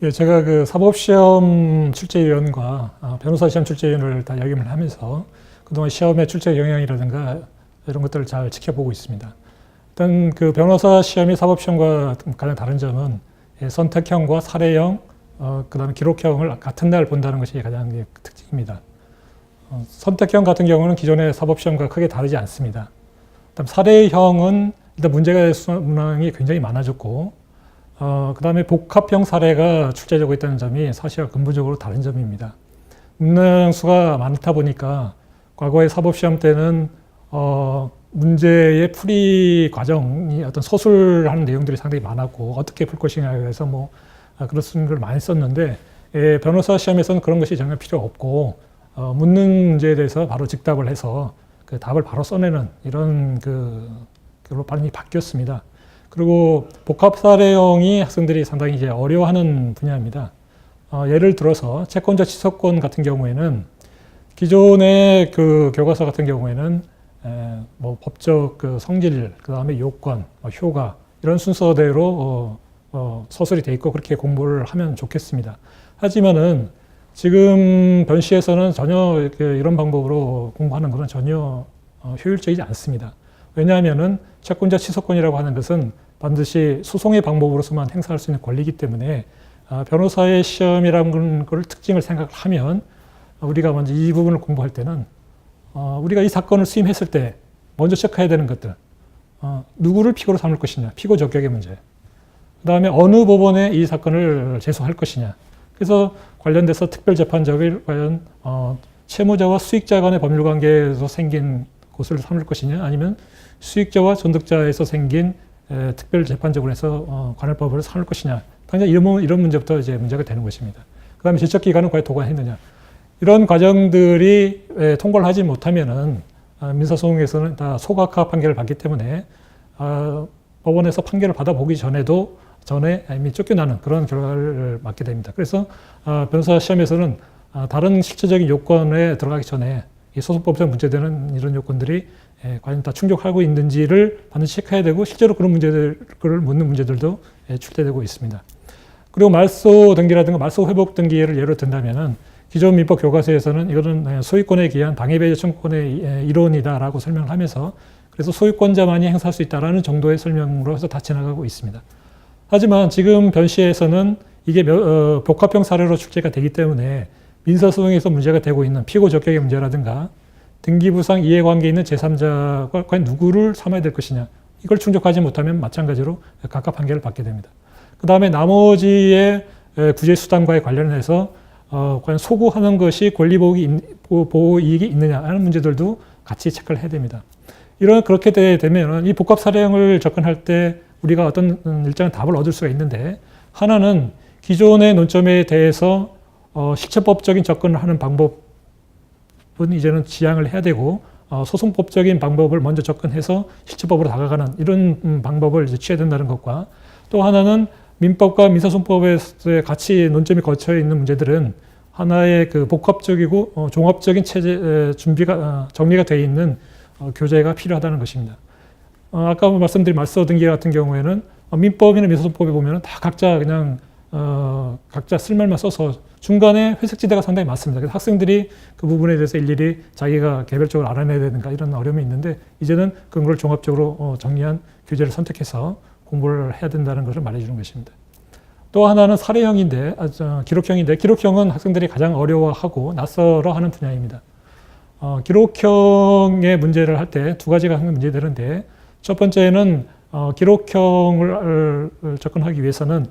예, 제가 그 사법시험 출제위원과 아, 변호사 시험 출제위원을 다 역임을 하면서 그동안 시험의 출제 영향이라든가 이런 것들을 잘 지켜보고 있습니다. 일단 그 변호사 시험이 사법시험과 가장 다른 점은 예, 선택형과 사례형, 어, 그 다음에 기록형을 같은 날 본다는 것이 가장 특징입니다. 어, 선택형 같은 경우는 기존의 사법시험과 크게 다르지 않습니다. 그다음 사례형은 일단 문제가 문항이 굉장히 많아졌고 어, 그 다음에 복합형 사례가 출제되고 있다는 점이 사실과 근본적으로 다른 점입니다. 문항 수가 많다 보니까 과거의 사법시험 때는 어, 문제의 풀이 과정이 어떤 서술하는 내용들이 상당히 많았고 어떻게 풀 것이냐에 대해서 뭐 아, 그런 걸 많이 썼는데 예, 변호사 시험에서는 그런 것이 전혀 필요 없고 어, 묻는 문제에 대해서 바로 즉답을 해서 그 답을 바로 써내는 이런 그 많이 바뀌었습니다. 그리고 복합 사례형이 학생들이 상당히 이제 어려워하는 분야입니다. 어, 예를 들어서 채권자 취소권 같은 경우에는 기존의 그 교과서 같은 경우에는 에, 뭐 법적 그 성질, 그 다음에 요건, 뭐 효과 이런 순서대로 어, 어, 서술이 돼 있고 그렇게 공부를 하면 좋겠습니다. 하지만은 지금 변시에서는 전혀 그 이런 방법으로 공부하는 것은 전혀 어, 효율적이지 않습니다. 왜냐하면은 채권자 취소권이라고 하는 것은 반드시 소송의 방법으로서만 행사할 수 있는 권리이기 때문에 아, 변호사의 시험이라는 걸 특징을 생각하면 우리가 먼저 이 부분을 공부할 때는 어, 우리가 이 사건을 수임했을 때 먼저 체크해야 되는 것들 어, 누구를 피고로 삼을 것이냐 피고 적격의 문제 그 다음에 어느 법원에 이 사건을 제소할 것이냐. 그래서 관련돼서 특별재판적을 과연 어, 채무자와 수익자 간의 법률관계에서 생긴 곳을 삼을 것이냐 아니면 수익자와 전득자에서 생긴 에, 특별재판적으로 해서 어, 관할법을 삼을 것이냐 당장 이런, 이런 문제부터 이제 문제가 되는 것입니다. 그 다음에 질적기간은 과연 도관했느냐 이런 과정들이 에, 통과를 하지 못하면은 아, 민사소송에서는 다 소각화 판결을 받기 때문에 아, 법원에서 판결을 받아보기 전에도 전에 이미 쫓겨나는 그런 결과를 맞게 됩니다. 그래서 아, 변호사 시험에서는 아, 다른 실체적인 요건에 들어가기 전에 이 소송법상 문제되는 이런 요건들이 에, 과연 다 충족하고 있는지를 반드시 체크해야 되고 실제로 그런 문제들을 묻는 문제들도 에, 출제되고 있습니다. 그리고 말소 등기라든가 말소 회복 등기를 예로 든다면은 기존 민법 교과서에서는 이거는 소유권에 기한 방해배제 청구권의 일원이다라고 설명을 하면서 그래서 소유권자만이 행사할 수 있다라는 정도의 설명으로 해서 다 지나가고 있습니다. 하지만 지금 변시에서는 이게 어, 복합형 사례로 출제가 되기 때문에 민사소송에서 문제가 되고 있는 피고 적격의 문제라든가 등기부상 이해관계 있는 제3자가 과연 누구를 삼아야 될 것이냐 이걸 충족하지 못하면 마찬가지로 각각 판결을 받게 됩니다. 그 다음에 나머지의 구제수단과의 관련해서 어, 과연 소구하는 것이 권리보호 보호 이익이 있느냐 하는 문제들도 같이 체크를 해야 됩니다. 이런 그렇게 되면 이 복합 사례형을 접근할 때 우리가 어떤 일정한 답을 얻을 수가 있는데 하나는 기존의 논점에 대해서 어, 실체법적인 접근을 하는 방법은 이제는 지향을 해야 되고 어, 소송법적인 방법을 먼저 접근해서 실체법으로 다가가는 이런 음, 방법을 이제 취해야 된다는 것과 또 하나는 민법과 민사소송법에 같이 논점이 거쳐 있는 문제들은 하나의 그 복합적이고 어, 종합적인 체제 에, 준비가 어, 정리가 되어 있는 어, 교재가 필요하다는 것입니다. 어, 아까 말씀드린 말소 등기 같은 경우에는 어, 민법이나 민사소송법에 보면은 다 각자 그냥 어, 각자 쓸 말만 써서 중간에 회색지대가 상당히 많습니다. 그래서 학생들이 그 부분에 대해서 일일이 자기가 개별적으로 알아내야 되는가 이런 어려움이 있는데 이제는 그런 걸 종합적으로 어, 정리한 교재를 선택해서 공부를 해야 된다는 것을 말해주는 것입니다. 또 하나는 사례형인데, 아, 저, 기록형인데, 기록형은 학생들이 가장 어려워하고 낯설어 하는 분야입니다. 어, 기록형의 문제를 할 때 두 가지가 문제들인데, 첫 번째는 어, 기록형을 접근하기 위해서는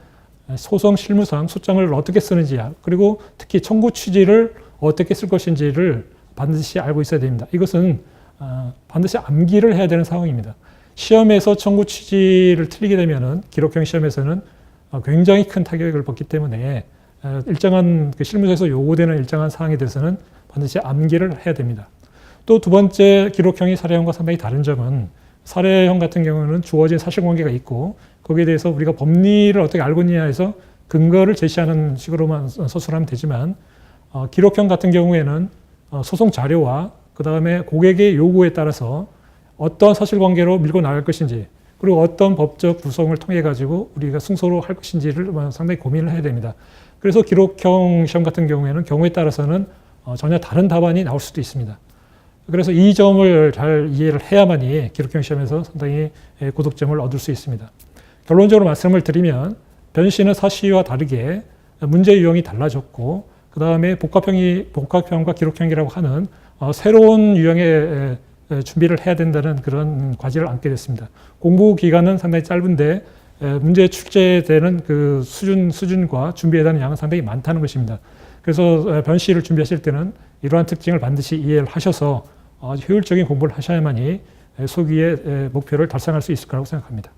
소송 실무상 소장을 어떻게 쓰는지, 그리고 특히 청구 취지를 어떻게 쓸 것인지를 반드시 알고 있어야 됩니다. 이것은 어, 반드시 암기를 해야 되는 상황입니다. 시험에서 청구 취지를 틀리게 되면은 기록형 시험에서는 어, 굉장히 큰 타격을 받기 때문에 어, 일정한 그 실무에서 요구되는 일정한 사항에 대해서는 반드시 암기를 해야 됩니다. 또 두 번째 기록형이 사례형과 상당히 다른 점은 사례형 같은 경우는 주어진 사실관계가 있고 거기에 대해서 우리가 법리를 어떻게 알고 있느냐 해서 근거를 제시하는 식으로만 서술하면 되지만 어, 기록형 같은 경우에는 어, 소송 자료와 그 다음에 고객의 요구에 따라서 어떤 사실관계로 밀고 나갈 것인지 그리고 어떤 법적 구성을 통해 가지고 우리가 승소로 할 것인지를 상당히 고민을 해야 됩니다. 그래서 기록형 시험 같은 경우에는 경우에 따라서는 어, 전혀 다른 답안이 나올 수도 있습니다. 그래서 이 점을 잘 이해를 해야만이 기록형 시험에서 상당히 예, 고득점을 얻을 수 있습니다. 결론적으로 말씀을 드리면 변시는 사시와 다르게 문제 유형이 달라졌고 그 다음에 복합형이 복합형과 기록형이라고 하는 어, 새로운 유형의 준비를 해야 된다는 그런 과제를 안게 됐습니다. 공부 기간은 상당히 짧은데 에, 문제 출제되는 그 수준 수준과 준비해야 되는 양은 상당히 많다는 것입니다. 그래서 에, 변시를 준비하실 때는 이러한 특징을 반드시 이해를 하셔서 아주 효율적인 공부를 하셔야만이 에, 소기의 에, 목표를 달성할 수 있을 거라고 생각합니다.